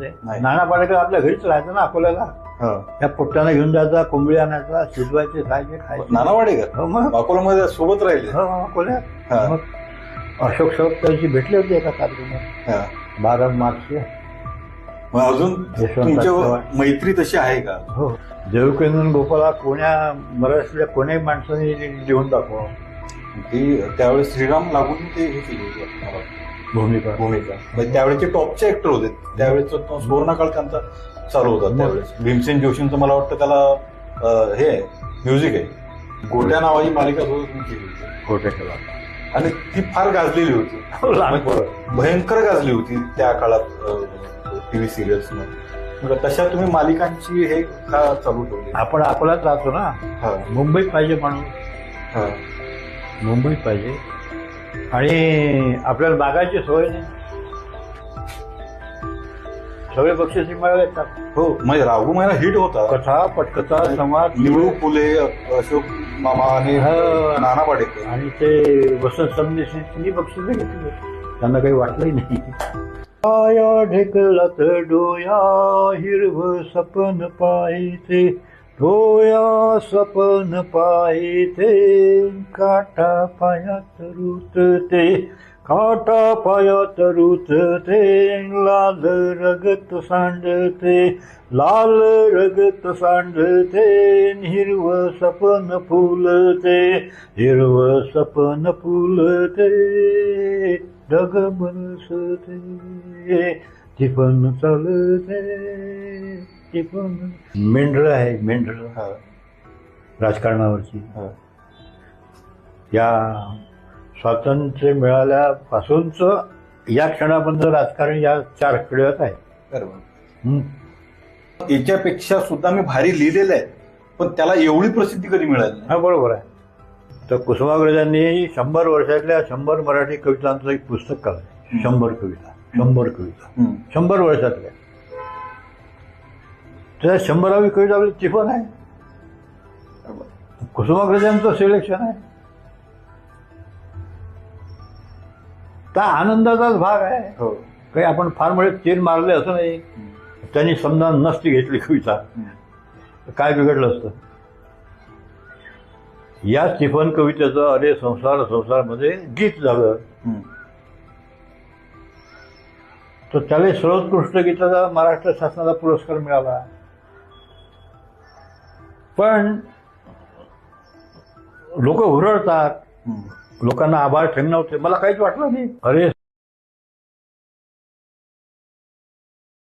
ते नाही. नाना पाटेकर आपल्या घरीच राहायचं ना अकोल्याला. हा. त्या पोट्ट्यानं घेऊन जायचा कोंबडी आणायचा शिजवायचे खायचे खायचे. नाना वाडेकर हो मग. अकोल्यामध्ये सोबत राहिले. हो अकोल्यात. मग अशोक सरोप त्यांची भेटली होती एका कार्यक्रमात. हा. बारा मार्चचे. मग अजून. मैत्री तशी आहे का? हो. देवकेंद्र गोपाला कोण्या मराठीतल्या कोण्याही माणसाने लिहून दाखवा. ती त्यावेळेस श्रीराम लागून ते हे केली होती. भूमिका. भूमिका. म्हणजे त्यावेळेचे टॉपचे ऍक्टर होते. त्यावेळेस सुवर्णकाळ त्यांचा चालू होता. त्यावेळेस. भीमसेन जोशींचं मला वाटतं त्याला हे आहे म्युझिक आहे. गोट्या नावाची मालिका तुम्ही केली होती. खोटे केला आणि ती फार गाजलेली होती. भयंकर गाजली होती त्या काळात टीव्ही सिरियल्स तशा तुम्ही मालिकांची हे का चालू ठेवली? आपण अकोल्यात राहतो ना. हा, मुंबईत पाहिजे माणूस. मुंबईत पाहिजे. आणि आपल्याला बागायची सोय नाही. सगळे बक्षीस मिळाले येतात हो म्हणजे राघू महिना हिट होता. कथा पटकथा समाज निवडू फुले अशोक मामा आणि. नाना पाटेकर आणि ते वसंत तिन्ही बक्षीस घेतले त्यांना काही वाटलंही नाही. आया ढेकलात डोया हिरव सपन पाहिते डोया सपन पाहिते काटा पायात रुतते काटा पायात रुतते लाल रगत सांडते लाल रगत सांडते हिरव सपन फुलते हिरव सपन फुलते ढग बरसते ती पण चालते. ती पण मेंढर आहे मेंढर हा, राजकारणावरची हा. या स्वातंत्र्य मिळाल्यापासूनच या क्षणापर्यंत राजकारण या चार पिढ्यात आहे बरोबर. हं. याच्यापेक्षा सुद्धा मी भारी लिहिलेलं आहे पण त्याला एवढी प्रसिद्धी कधी मिळाली नाही हा बरोबर आहे तर कुसुमाग्रजांनी शंभर वर्षातल्या शंभर मराठी कवितांचं एक पुस्तक काढलं शंभर कविता शंभर कविता. शंभर वर्षातल्या त्या शंभरावी कविता आपली टिफन आहे? कुसुमाग्रजांचं सिलेक्शन आहे. त्या आनंदाचाच भाग आहे. हो. काही आपण फार मोठे तीर मारले असं नाही. त्यांनी समजा नसती घेतली कविता. काय बिघडलं असतं? या स्टिफन कवितेचं अरे संसार संसारमध्ये गीत झालं. तर त्याला सर्वोत्कृष्ट गीताचा महाराष्ट्र शासनाचा पुरस्कार मिळाला. पण लोक हुरळतात. लोकांना आभार ठेवणं होते. मला काहीच वाटलं नाही. अरे